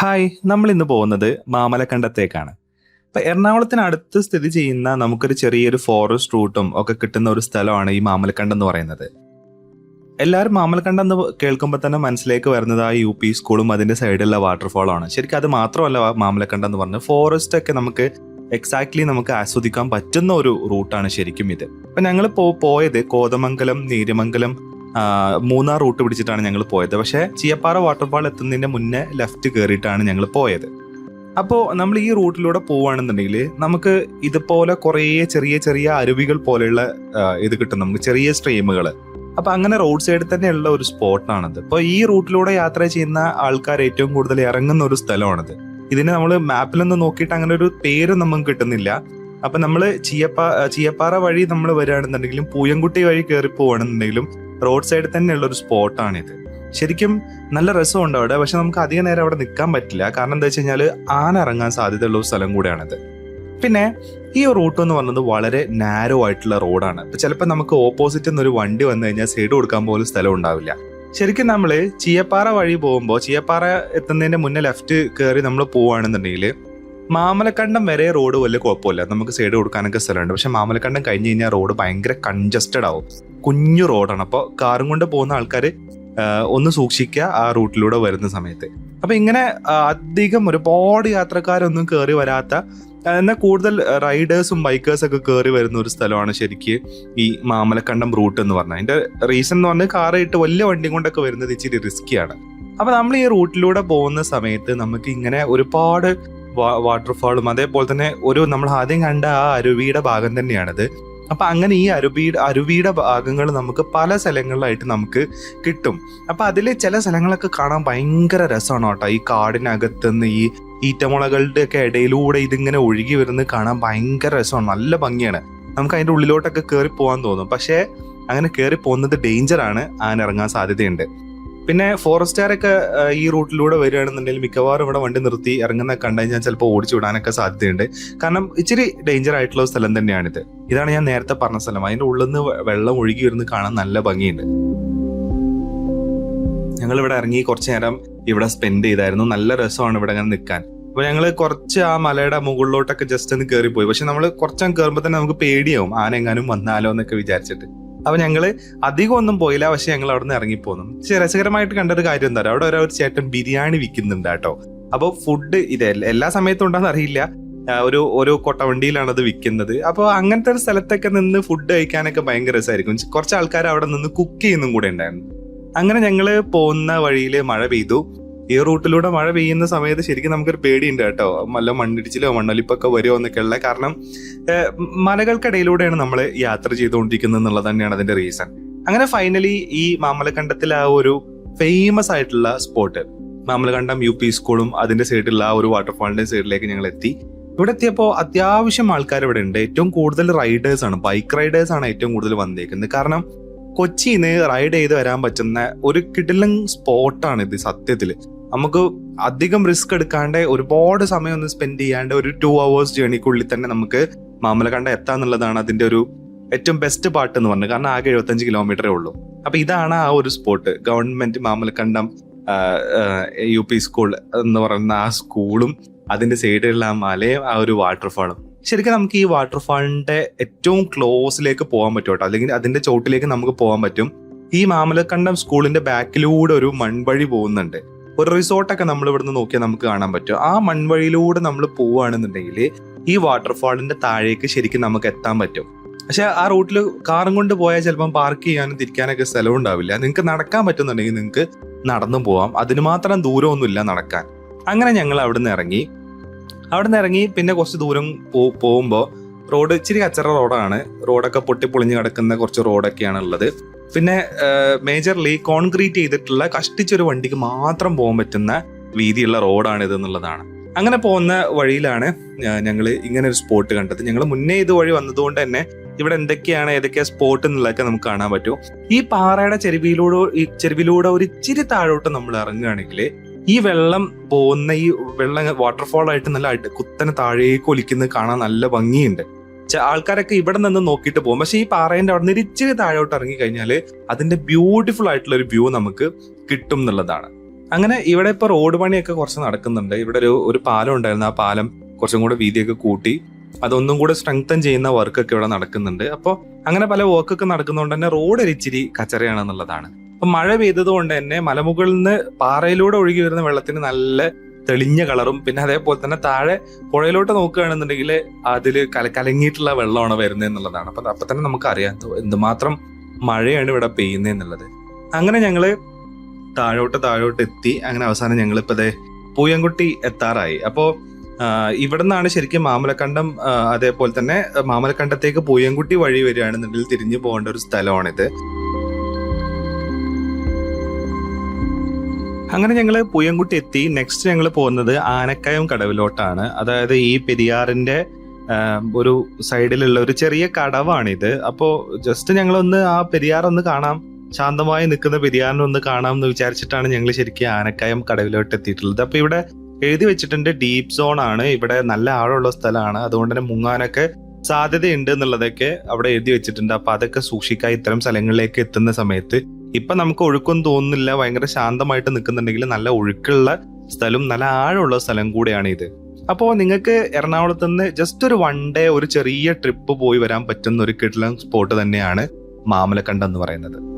Hi നമ്മൾ ഇന്ന് പോകുന്നത് മാമലക്കണ്ടത്തേക്കാണ്. ഇപ്പൊ എറണാകുളത്തിനടുത്ത് സ്ഥിതി ചെയ്യുന്ന നമുക്കൊരു ചെറിയൊരു ഫോറസ്റ്റ് റൂട്ടും ഒക്കെ കിട്ടുന്ന ഒരു സ്ഥലമാണ് ഈ മാമലക്കണ്ടം എന്ന് പറയുന്നത്. എല്ലാവരും മാമലക്കണ്ടം എന്ന് കേൾക്കുമ്പോൾ തന്നെ മനസ്സിലേക്ക് വരുന്നത് ആ യു പി സ്കൂളും അതിന്റെ സൈഡിലുള്ള വാട്ടർഫോളാണ് ശരിക്കും അത് മാത്രമല്ല മാമലക്കണ്ടം എന്ന് പറഞ്ഞത്. ഫോറസ്റ്റ് ഒക്കെ നമുക്ക് എക്സാക്ട്ലി നമുക്ക് ആസ്വദിക്കാൻ പറ്റുന്ന ഒരു റൂട്ടാണ് ശരിക്കും ഇത്. അപ്പൊ ഞങ്ങൾ പോയത് കോതമംഗലം നീരമംഗലം മൂന്നാർ റൂട്ട് പിടിച്ചിട്ടാണ് ഞങ്ങൾ പോയത്. പക്ഷേ ചിയപ്പാറ വാട്ടർഫാൾ എത്തുന്നതിന്റെ മുന്നേ ലെഫ്റ്റ് കയറിയിട്ടാണ് ഞങ്ങൾ പോയത്. അപ്പോൾ നമ്മൾ ഈ റൂട്ടിലൂടെ പോവുകയാണെന്നുണ്ടെങ്കിൽ നമുക്ക് ഇതുപോലെ കുറേ ചെറിയ ചെറിയ അരുവികൾ പോലെയുള്ള ഇത് കിട്ടും. നമുക്ക് ചെറിയ സ്ട്രീമുകൾ അപ്പൊ അങ്ങനെ റോഡ് സൈഡിൽ തന്നെയുള്ള ഒരു സ്പോട്ടാണത് അപ്പോൾ ഈ റൂട്ടിലൂടെ യാത്ര ചെയ്യുന്ന ആൾക്കാർ ഏറ്റവും കൂടുതൽ ഇറങ്ങുന്ന ഒരു സ്ഥലമാണത്. ഇതിന് നമ്മൾ മാപ്പിലൊന്നും നോക്കിയിട്ട് അങ്ങനെ ഒരു പേര് നമുക്ക് കിട്ടുന്നില്ല. അപ്പൊ നമ്മൾ ചിയപ്പാ ചിയപ്പാറ വഴി നമ്മൾ വരികയാണെന്നുണ്ടെങ്കിലും പൂയംകുട്ടി വഴി കയറി പോവുകയാണെന്നുണ്ടെങ്കിലും റോഡ് സൈഡിൽ തന്നെയുള്ള ഒരു സ്പോട്ടാണിത്. ശരിക്കും നല്ല രസമുണ്ട് അവിടെ പക്ഷെ നമുക്ക് അധിക നേരം അവിടെ നിൽക്കാൻ പറ്റില്ല. കാരണം എന്താ വെച്ച് കഴിഞ്ഞാൽ ആന ഇറങ്ങാൻ സാധ്യതയുള്ള ഒരു സ്ഥലം കൂടെയാണിത്. പിന്നെ ഈ റൂട്ട് എന്ന് പറയുന്നത് വളരെ നാരോ ആയിട്ടുള്ള റോഡാണ്. ചിലപ്പോൾ നമുക്ക് ഓപ്പോസിറ്റ് ഒരു വണ്ടി വന്നു കഴിഞ്ഞാൽ സൈഡ് കൊടുക്കാൻ പോലും സ്ഥലം ഉണ്ടാവില്ല. ശരിക്കും നമ്മൾ ചീയപ്പാറ വഴി പോകുമ്പോൾ ചീയപ്പാറ എത്തുന്നതിന്റെ മുന്നേ ലെഫ്റ്റ് കയറി നമ്മൾ പോവുകയാണെന്നുണ്ടെങ്കിൽ മാമലക്കണ്ടം വരെ റോഡ് വലിയ കുഴപ്പമില്ല. നമുക്ക് സൈഡ് കൊടുക്കാനൊക്കെ സ്ഥലമുണ്ട്. പക്ഷെ മാമലക്കണ്ടം കഴിഞ്ഞ് കഴിഞ്ഞാൽ റോഡ് ഭയങ്കര കൺജസ്റ്റഡ് ആവും. കുഞ്ഞു റോഡാണ്. അപ്പോൾ കാറും കൊണ്ട് പോകുന്ന ആൾക്കാർ ഒന്ന് സൂക്ഷിക്കുക ആ റൂട്ടിലൂടെ വരുന്ന സമയത്ത്. അപ്പൊ ഇങ്ങനെ അധികം ഒരുപാട് യാത്രക്കാരൊന്നും കയറി വരാത്ത എന്നാൽ കൂടുതൽ റൈഡേഴ്സും ബൈക്കേഴ്സ് ഒക്കെ കയറി വരുന്ന ഒരു സ്ഥലമാണ് ശരിക്ക് ഈ മാമലക്കണ്ടം റൂട്ട് എന്ന് പറഞ്ഞാൽ അതിന്റെ റീസൺ എന്ന് പറഞ്ഞാൽ കാറായിട്ട് വലിയ വണ്ടി കൊണ്ടൊക്കെ വരുന്നത് ഇച്ചിരി റിസ്ക്കിയാണ് അപ്പൊ നമ്മൾ ഈ റൂട്ടിലൂടെ പോകുന്ന സമയത്ത് നമുക്ക് ഇങ്ങനെ ഒരുപാട് വാട്ടർഫാളും അതേപോലെ തന്നെ ഒരു നമ്മൾ ആദ്യം കണ്ട ആ അരുവിയുടെ ഭാഗം തന്നെയാണിത്. അപ്പൊ അങ്ങനെ ഈ അരുവിയുടെ അരുവിയുടെ ഭാഗങ്ങൾ നമുക്ക് പല സ്ഥലങ്ങളിലായിട്ട് നമുക്ക് കിട്ടും. അപ്പൊ അതിൽ ചില സ്ഥലങ്ങളൊക്കെ കാണാൻ ഭയങ്കര രസമാണ് കേട്ടോ. ഈ കാടിനകത്തുനിന്ന് ഈ ഈറ്റമുളകളുടെ ഒക്കെ ഇടയിലൂടെ ഇതിങ്ങനെ ഒഴുകി വരുന്നത് കാണാൻ ഭയങ്കര രസമാണ്. നല്ല ഭംഗിയാണ്. നമുക്ക് അതിന്റെ ഉള്ളിലോട്ടൊക്കെ കയറി പോകാൻ തോന്നും. പക്ഷേ അങ്ങനെ കയറി പോകുന്നത് ഡേഞ്ചറാണ് ആന ഇറങ്ങാൻ സാധ്യതയുണ്ട്. പിന്നെ ഫോറസ്റ്റുകാരൊക്കെ ഈ റൂട്ടിലൂടെ വരികയാണെന്നുണ്ടെങ്കിൽ മിക്കവാറും ഇവിടെ വണ്ടി നിർത്തി ഇറങ്ങുന്ന കണ്ടു കഴിഞ്ഞാൽ ചിലപ്പോൾ ഓടിച്ചു വിടാനൊക്കെ സാധ്യതയുണ്ട്. കാരണം ഇച്ചിരി ഡേഞ്ചർ ആയിട്ടുള്ള സ്ഥലം തന്നെയാണിത്. ഇതാണ് ഞാൻ നേരത്തെ പറഞ്ഞ സ്ഥലം. അതിന്റെ ഉള്ളിൽ നിന്ന് വെള്ളം ഒഴുകി വരുന്ന കാണാൻ നല്ല ഭംഗിയുണ്ട്. ഞങ്ങൾ ഇവിടെ ഇറങ്ങി കുറച്ചു നേരം ഇവിടെ സ്പെൻഡ് ചെയ്തായിരുന്നു. നല്ല രസമാണ് ഇവിടെ അങ്ങനെ നിൽക്കാൻ. അപ്പൊ ഞങ്ങൾ കുറച്ച് ആ മലയുടെ മുകളിലോട്ടൊക്കെ ജസ്റ്റ് ഒന്ന് കയറി പോയി പക്ഷെ നമ്മൾ കുറച്ചങ്ങ് കയറുമ്പോൾ തന്നെ നമുക്ക് പേടിയാവും. ആനെങ്ങാനും വന്നാലോ എന്നൊക്കെ വിചാരിച്ചിട്ട്. അപ്പൊ ഞങ്ങൾ അധികം ഒന്നും പോയില്ല പക്ഷെ ഞങ്ങൾ അവിടെ നിന്ന് ഇറങ്ങിപ്പോന്നു. പക്ഷെ രസകരമായിട്ട് കണ്ടൊരു കാര്യം എന്താ അവിടെ ഒരു ചേട്ടൻ ബിരിയാണി വിൽക്കുന്നുണ്ട് കേട്ടോ. അപ്പോൾ ഫുഡ് ഇത് എല്ലാ- എല്ലാ സമയത്തും ഉണ്ടെന്ന് അറിയില്ല. ഒരു ഒരു കൊട്ടവണ്ടിയിലാണ് അത് വിൽക്കുന്നത്. അപ്പോൾ അങ്ങനത്തെ ഒരു സ്ഥലത്തൊക്കെ നിന്ന് ഫുഡ് കഴിക്കാനൊക്കെ ഭയങ്കര രസമായിരിക്കും കുറച്ച് ആൾക്കാർ അവിടെ നിന്ന് കുക്ക് ചെയ്യുന്നതും കൂടെ ഉണ്ടായിരുന്നു. അങ്ങനെ ഞങ്ങൾ പോകുന്ന വഴിയിൽ മഴ പെയ്തു. ഈ റൂട്ടിലൂടെ മഴ പെയ്യുന്ന സമയത്ത് ശരിക്കും നമുക്കൊരു പേടിയുണ്ട് കേട്ടോ. നല്ല മണ്ണിടിച്ചിലോ മണ്ണൊലിപ്പൊക്കെ വരുമോ എന്നൊക്കെയുള്ള കാരണം മലകൾക്കിടയിലൂടെയാണ് നമ്മൾ യാത്ര ചെയ്തുകൊണ്ടിരിക്കുന്നത് എന്നുള്ളത് തന്നെയാണ് അതിന്റെ റീസൺ അങ്ങനെ ഫൈനലി ഈ മാമലക്കണ്ടത്തിലെ ആ ഒരു ഫേമസ് ആയിട്ടുള്ള സ്പോട്ട് മാമലകണ്ടം യു പി സ്കൂളും അതിന്റെ സൈഡിലുള്ള ആ ഒരു വാട്ടർഫാളിന്റെ സൈഡിലേക്ക് ഞങ്ങൾ എത്തി ഇവിടെ എത്തിയപ്പോൾ അത്യാവശ്യം ആൾക്കാർ ഇവിടെ ഉണ്ട്. ഏറ്റവും കൂടുതൽ റൈഡേഴ്സ് ആണ് ബൈക്ക് റൈഡേഴ്സ് ആണ് ഏറ്റവും കൂടുതൽ വന്നേക്കുന്നത്. കാരണം കൊച്ചിന്ന് റൈഡ് ചെയ്ത് വരാൻ പറ്റുന്ന ഒരു കിടിലൻ സ്പോട്ടാണ് ഇത് സത്യത്തിൽ നമുക്ക് അധികം റിസ്ക് എടുക്കാണ്ട് ഒരുപാട് സമയം ഒന്ന് സ്പെൻഡ് ചെയ്യാണ്ട് ഒരു ടു അവേഴ്സ് ജേണിക്കുള്ളിൽ തന്നെ നമുക്ക് മാമലക്കണ്ട എത്താന്നുള്ളതാണ് അതിന്റെ ഒരു ഏറ്റവും ബെസ്റ്റ് പാട്ട് എന്ന് പറഞ്ഞത്. കാരണം ആകെ എഴുപത്തഞ്ച് കിലോമീറ്ററേ ഉള്ളൂ. അപ്പൊ ഇതാണ് ആ ഒരു spot government Mamalakkandam U P school എന്ന് പറയുന്ന ആ സ്കൂളും അതിന്റെ സൈഡിലുള്ള ആ മലയും ആ ഒരു വാട്ടർഫാളും ശരിക്കും നമുക്ക് ഈ വാട്ടർഫാളിന്റെ ഏറ്റവും ക്ലോസിലേക്ക് പോകാൻ പറ്റും കേട്ടോ. അല്ലെങ്കിൽ അതിന്റെ ചോട്ടിലേക്ക് നമുക്ക് പോകാൻ പറ്റും. ഈ മാമലക്കണ്ടം സ്കൂളിന്റെ ബാക്കിലൂടെ ഒരു മൺവഴി പോകുന്നുണ്ട്. ഒരു റിസോർട്ടൊക്കെ നമ്മൾ ഇവിടുന്ന് നോക്കിയാൽ നമുക്ക് കാണാൻ പറ്റും. ആ മൺവഴിയിലൂടെ നമ്മൾ പോവുകയാണെന്നുണ്ടെങ്കിൽ ഈ വാട്ടർഫാളിന്റെ താഴേക്ക് ശരിക്കും നമുക്ക് എത്താൻ പറ്റും. പക്ഷെ ആ റൂട്ടിൽ കാറും കൊണ്ട് പോയാൽ ചിലപ്പം പാർക്ക് ചെയ്യാനും തിരിക്കാനൊക്കെ സ്ഥലം ഉണ്ടാവില്ല. നിങ്ങൾക്ക് നടക്കാൻ പറ്റുന്നുണ്ടെങ്കിൽ നിങ്ങൾക്ക് നടന്നു പോവാം. അതിന് മാത്രം ദൂരമൊന്നുമില്ല നടക്കാൻ. അങ്ങനെ ഞങ്ങൾ അവിടുന്ന് ഇറങ്ങി. അവിടെ നിന്ന് ഇറങ്ങി പിന്നെ കുറച്ച് ദൂരം പോകുമ്പോൾ റോഡ് ഇച്ചിരി കച്ചറ റോഡാണ്. റോഡൊക്കെ പൊട്ടിപ്പൊളിഞ്ഞ് കിടക്കുന്ന കുറച്ച് റോഡൊക്കെയാണ് ഉള്ളത്. പിന്നെ മേജർലി കോൺക്രീറ്റ് ചെയ്തിട്ടുള്ള കഷ്ടിച്ചൊരു വണ്ടിക്ക് മാത്രം പോകാൻ പറ്റുന്ന വീതിയുള്ള റോഡാണ് ഇത് എന്നുള്ളതാണ്. അങ്ങനെ പോകുന്ന വഴിയിലാണ് ഞങ്ങൾ ഇങ്ങനെ ഒരു സ്പോട്ട് കണ്ടത്. ഞങ്ങൾ മുന്നേ ഇത് വഴി വന്നതുകൊണ്ട് തന്നെ ഇവിടെ എന്തൊക്കെയാണ് ഏതൊക്കെയാ സ്പോട്ട് എന്നുള്ളതൊക്കെ നമുക്ക് കാണാൻ പറ്റും. ഈ പാറയുടെ ചെരുവിലൂടെ ഈ ചെരുവിലൂടെ ഒരു ഇച്ചിരി താഴോട്ട് നമ്മൾ ഇറങ്ങുകയാണെങ്കിൽ ഈ വെള്ളം പോകുന്ന ഈ വെള്ളം വാട്ടർഫോൾ ആയിട്ട് നല്ല കുത്തനെ താഴേക്ക് ഒലിക്കുന്നത് കാണാൻ നല്ല ഭംഗിയുണ്ട്. ആൾക്കാരൊക്കെ ഇവിടെ നിന്ന് നോക്കിയിട്ട് പോകും. പക്ഷെ ഈ പാറേന്റെ അവിടെ നിന്ന് ഇച്ചിരി താഴോട്ട് ഇറങ്ങി കഴിഞ്ഞാൽ അതിന്റെ ബ്യൂട്ടിഫുൾ ആയിട്ടുള്ള ഒരു വ്യൂ നമുക്ക് കിട്ടും എന്നുള്ളതാണ്. അങ്ങനെ ഇവിടെ ഇപ്പൊ റോഡ് പണിയൊക്കെ കുറച്ച് നടക്കുന്നുണ്ട്. ഇവിടെ ഒരു ഒരു പാലം ഉണ്ടായിരുന്നു. ആ പാലം കുറച്ചും കൂടെ വീതിയൊക്കെ കൂട്ടി അതൊന്നും കൂടെ സ്ട്രെങ്തൻ ചെയ്യുന്ന വർക്കൊക്കെ ഇവിടെ നടക്കുന്നുണ്ട്. അപ്പോൾ അങ്ങനെ പല വർക്കൊക്കെ നടക്കുന്നതുകൊണ്ട് തന്നെ റോഡ് ഒരിച്ചിരി കച്ചറയാണെന്നുള്ളതാണ്. അപ്പൊ മഴ പെയ്തത് കൊണ്ട് തന്നെ മലമുകളിൽ നിന്ന് പാറയിലൂടെ ഒഴുകി വരുന്ന വെള്ളത്തിന് നല്ല തെളിഞ്ഞ കളറും പിന്നെ അതേപോലെ തന്നെ താഴെ പുഴയിലോട്ട് നോക്കുകയാണെന്നുണ്ടെങ്കിൽ അതിൽ കല കലങ്ങിയിട്ടുള്ള വെള്ളമാണ് വരുന്നത് എന്നുള്ളതാണ്. അപ്പൊ അപ്പൊ തന്നെ നമുക്ക് അറിയാം എന്തുമാത്രം മഴയാണ് ഇവിടെ പെയ്യുന്നത് എന്നുള്ളത്. അങ്ങനെ ഞങ്ങൾ താഴോട്ട് താഴോട്ട് എത്തി. അങ്ങനെ അവസാനം ഞങ്ങൾ ഇപ്പൊ പൂയംകുട്ടി എത്താറായി. അപ്പോൾ ഇവിടെ നിന്നാണ് ശരിക്കും മാമലക്കണ്ടം അതേപോലെ തന്നെ മാമലക്കണ്ടത്തേക്ക് പൂയംകുട്ടി വഴി വരികയാണെന്നുണ്ടെങ്കിൽ തിരിഞ്ഞു പോകേണ്ട ഒരു സ്ഥലമാണിത്. അങ്ങനെ ഞങ്ങൾ പുയംകുട്ടി എത്തി. നെക്സ്റ്റ് ഞങ്ങൾ പോകുന്നത് ആനക്കയം കടവിലോട്ടാണ്. അതായത് ഈ പെരിയാറിന്റെ ഒരു സൈഡിലുള്ള ഒരു ചെറിയ കടവാണിത്. അപ്പോ ജസ്റ്റ് ഞങ്ങളൊന്ന് ആ പെരിയാർ ഒന്ന് കാണാം. ശാന്തമായി നിൽക്കുന്ന പെരിയാറിനെ ഒന്ന് കാണാം എന്ന് വിചാരിച്ചിട്ടാണ് ഞങ്ങൾ ശരിക്കും ആനക്കയം കടവിലോട്ട് എത്തിയിട്ടുള്ളത്. അപ്പൊ ഇവിടെ എഴുതി വെച്ചിട്ടുണ്ട് ഡീപ് സോൺ ആണ്. ഇവിടെ നല്ല ആഴമുള്ള സ്ഥലമാണ്. അതുകൊണ്ട് തന്നെ മുങ്ങാനൊക്കെ സാധ്യതയുണ്ട് എന്നുള്ളതൊക്കെ അവിടെ എഴുതി വെച്ചിട്ടുണ്ട്. അപ്പൊ അതൊക്കെ സൂക്ഷിക്കാൻ ഇത്തരം സ്ഥലങ്ങളിലേക്ക് എത്തുന്ന സമയത്ത് ഇപ്പൊ നമുക്ക് ഒഴുക്കൊന്നും തോന്നുന്നില്ല. ഭയങ്കര ശാന്തമായിട്ട് നിൽക്കുന്നുണ്ടെങ്കിൽ നല്ല ഒഴുക്കുള്ള സ്ഥലം നല്ല ആഴമുള്ള സ്ഥലം കൂടെയാണ് ഇത്. അപ്പോൾ നിങ്ങൾക്ക് എറണാകുളത്ത് നിന്ന് ജസ്റ്റ് ഒരു വൺ ഡേ ഒരു ചെറിയ ട്രിപ്പ് പോയി വരാൻ പറ്റുന്ന ഒരു കിട്ടുന്ന സ്പോട്ട് തന്നെയാണ് മാമലക്കണ്ടം എന്ന് പറയുന്നത്.